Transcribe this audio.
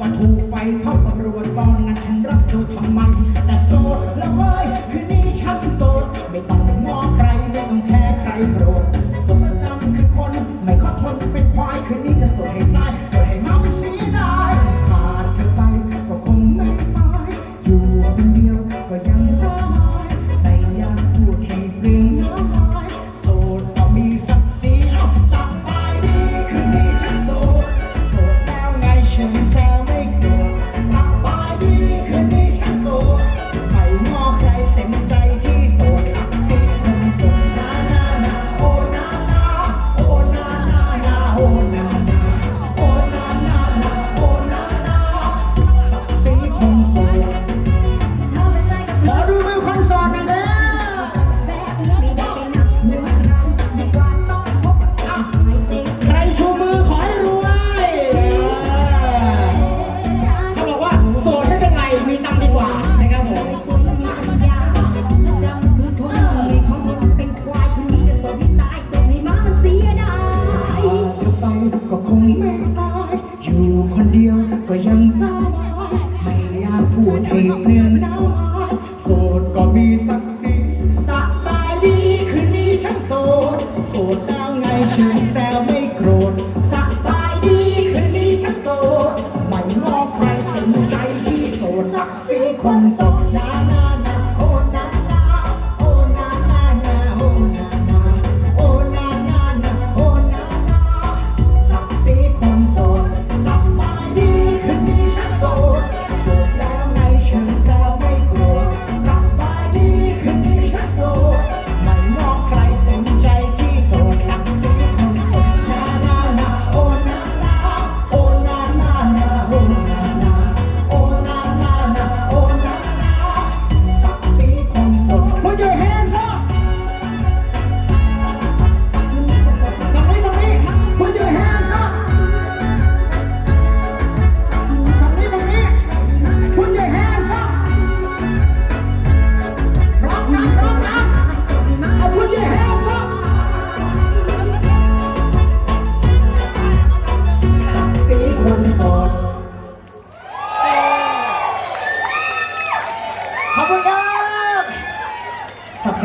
มาถูกไฟเข้าตำรวจ ก็ยังสาวาไม่อยากพูดให้เปลืองน้ำลายโสดก็มีศักดิ์ศรีสบายดีคืนนี้ฉันโสดโสดแล้วไงชื่นแซวไม่โกรธสบายดีคืนนี้ฉันโสดไม่งอใครเป็นใจที่โสดสักสีคนโสด ขอบคุณครับศักดิ์ศรี